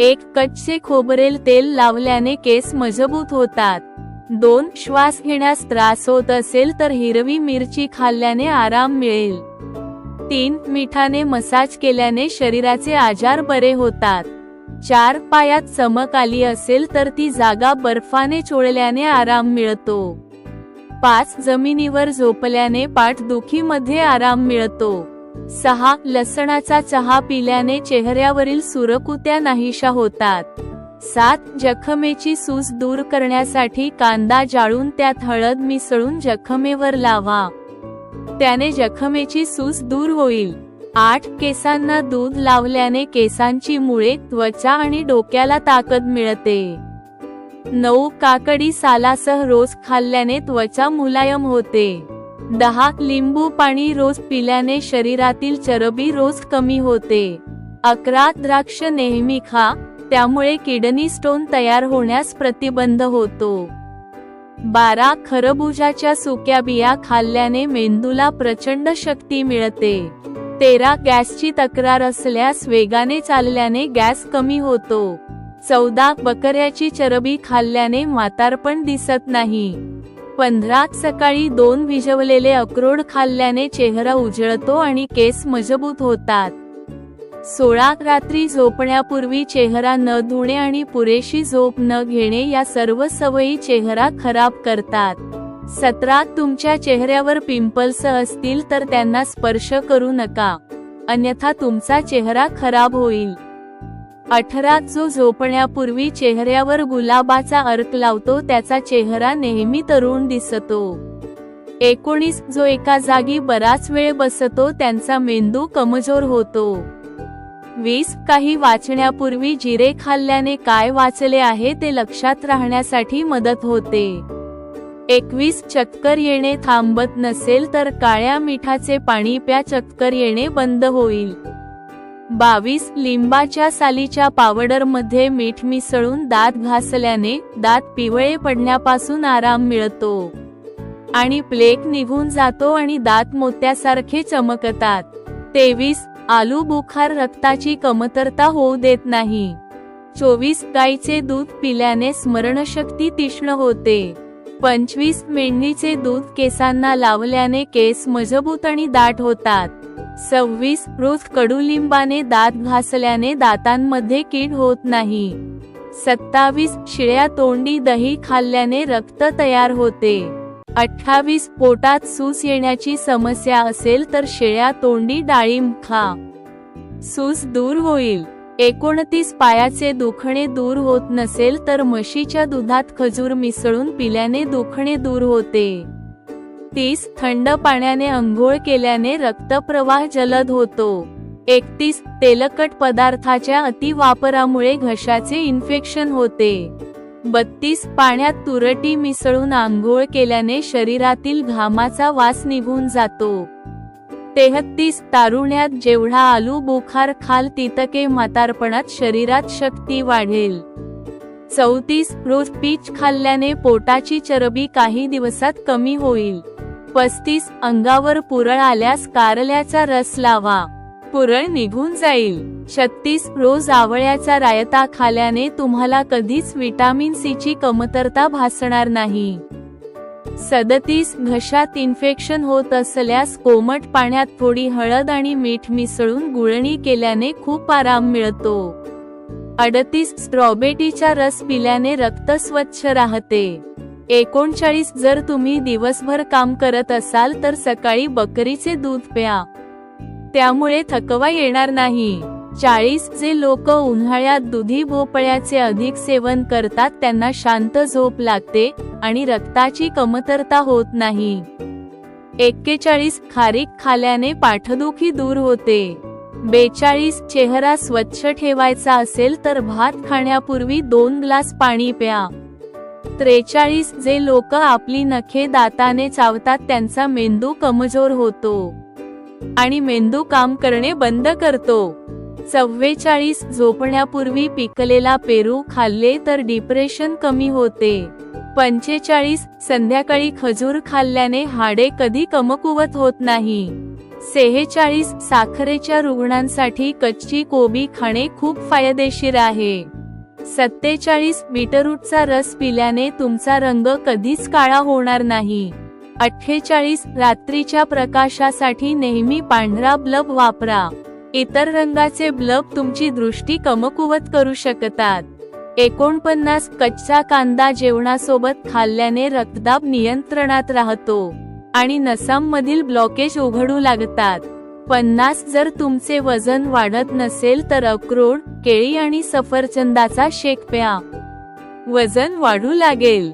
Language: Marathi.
एक कच्चे खोबरेल तेल लावल्याने केस मजबूत होतात. दोन श्वास घेण्यास त्रास होत असेल तर हिरवी मिरची खाल्ल्याने आराम मिळेल. तीन मिठाने मसाज केल्याने शरीराचे आजार बरे होतात. चार पायात चमक आली असेल तर ती जागा बर्फाने चोळल्याने आराम मिळतो. पाच जमिनीवर झोपल्याने पाठदुखीमध्ये आराम मिळतो. सहा लसणाचा चहा पिल्याने चेहऱ्यावरील सुरकुत्या नाहीशा होतात. सात जखमेची सूज दूर करण्यासाठी कांदा जाळून त्यात हळद मिसळून जखमेवर लावा. त्याने जखमेची सूज दूर होईल. आठ केसांना दूध लावल्याने केसांची मुळे त्वचा आणि डोक्याला ताकद मिळते. नऊ काकडी सालासह रोज खाल्ल्याने त्वचा मुलायम होते. दहा लिंबू पाणी रोज पिल्याने शरीरातील चरबी रोज कमी होते. अकरा द्राक्ष नेहमी खा त्यामुळे किडनी स्टोन तयार होण्यास प्रतिबंध होतो. बारा खरबुजाच्या सुक्या बिया खाल्ल्याने मेंदूला प्रचंड शक्ती मिळते. तेरा गॅसची तक्रार असल्यास वेगाने चालल्याने गॅस कमी होतो. चौदा बकऱ्याची चरबी खाल्ल्याने म्हातारपण दिसत नाही. पंधरात सकाळी दोन भिजवलेले अक्रोड खाल्ल्याने चेहरा उजळतो आणि केस मजबूत होतात. सोळा रात्री झोपण्यापूर्वी चेहरा न धुणे आणि पुरेशी झोप न घेणे या सर्व सवयी चेहरा खराब करतात. सतरा तुमच्या चेहऱ्यावर पिंपल्स असतील तर त्यांना स्पर्श करू नका. अन्यथा तुमचा चेहरा खराब होईल. अठरा जो झोपण्यापूर्वी चेहऱ्यावर गुलाबाचा अर्क लावतो त्याचा चेहरा नेहमी तरुण दिसतो. एकोणीस जो एका जागी बराच वेळ बसतो त्यांचा मेंदू कमजोर होतो. वीस काही वाचण्यापूर्वी जिरे खाल्ल्याने काय वाचले आहे ते लक्षात राहण्यासाठी मदत होते. एकवीस चक्कर येणे थांबत नसेल तर काळ्या मिठाचे पाणी प्या चक्कर येणे बंद होईल. बावीस लिंबाच्या सालीच्या पावडरमध्ये मीठ मिसळून दात घासल्याने दात पिवळे पडण्यापासून आराम मिळतो. आणि प्लेक निघून जातो आणि दात मोत्यासारखे चमकतात. तेवीस आलू बुखार रक्ताची कमतरता होऊ देत नाही. चोवीस गाईचे दूध पिल्याने स्मरणशक्ती तीक्ष्ण होते. पंचवीस मेंढीचे दूध केसांना लावल्याने केस मजबूत आणि दाट होतात. सव्वीस रोज कडुलिंबाने दात घासल्याने दातांमध्ये कीड होत नाही. सत्तावीस शिळ्या तोंडी दही खाल्ल्याने रक्त तयार होते. अठ्ठावीस पोटात सूस येण्याची समस्या असेल तर शिळ्या तोंडी डाळिंब खा. सूस दूर होईल. एकोणतीस पायाचे दुखणे दूर होत नसेल तर म्हशीच्या दुधात खजूर मिसळून पिल्याने दुखणे दूर होते. तीस थंड पाण्याने अंघोळ केल्याने रक्तप्रवाह जलद होतो. एकतीस तेलकट पदार्थाच्या अतिवापरामुळे घशाचे इन्फेक्शन होते. बत्तीस पाण्यात तुरटी मिसळून आंघोळ केल्याने शरीरातील घामाचा वास निघून जातो. तेहत्तीस तारुण्यात जेवढा आलू बुखार खाल तितके म्हातारपणात शरीरात शक्ती वाढेल. चौतीस रोज पीच खाल्ल्याने पोटाची चरबी काही दिवसात कमी होईल. पस्तीस अंगावर पुरळ आल्यास कारल्याचा रस लावा. पुरळ निघून जाईल. छत्तीस रोज आवळ्याचा रायता खाल्याने तुम्हाला कधीच विटामिन सी ची कमतरता भासणार नाही. सदतीस घशात इन्फेक्शन होत असल्यास कोमट पाण्यात थोडी हळद आणि मीठ मिसळून गुळणी केल्याने खूप आराम मिळतो. अडतीस स्ट्रॉबेरीचा रस पिल्याने रक्त स्वच्छ राहते. एकोणचाळीस जर तुम्ही दिवसभर काम करत असाल तर सकाळी बकरीचे दूध प्या. त्यामुळे थकवा येणार नाही. चाळीस जे लोक उन्हाळ्यात दुधी भोपळ्याचे अधिक सेवन करतात त्यांना शांत झोप लागते आणि रक्ताची कमतरता होत नाही. एक्केचाळीस खारीक खाल्याने पाठदुखी दूर होते. बेचाळीस चेहरा स्वच्छ ठेवायचा असेल तर भात खाण्यापूर्वी दोन ग्लास पाणी प्या. त्रेचाळीस जे लोक आपली नखे दाताने चावतात त्यांचा मेंदू कमजोर होतो. आणि मेंदू काम करणे बंद करतो. चव्वेचाळीस झोपण्यापूर्वी पिकलेला पेरू खाल्ले तर डिप्रेशन कमी होते. पंचेचाळीस संध्याकाळी खजूर खाल्ल्याने हाडे कधी कमकुवत होत नाही. सेहेचाळीस साखरेच्या रुग्णांसाठी कच्ची कोबी खाणे खूप फायदेशीर आहे. सत्तेचाळीस बीटरूटचा रस पिल्याने तुमचा रंग कधीच काळा होणार नाही. अठ्ठेचाळीस रात्रीच्या प्रकाशासाठी नेहमी पांढरा ब्लब वापरा. इतर रंगाचे ब्लब तुमची दृष्टी कमकुवत करू शकतात. एकोणपन्नास कच्चा कांदा जेवणासोबत खाल्ल्याने रक्तदाब नियंत्रणात राहतो. आणि नसांमधील ब्लॉकेज उघडू लागतात. पन्नास जर तुमचे वजन वाढत नसेल तर अक्रोड केळी आणि सफरचंदाचा शेक प्या वजन वाढू लागेल.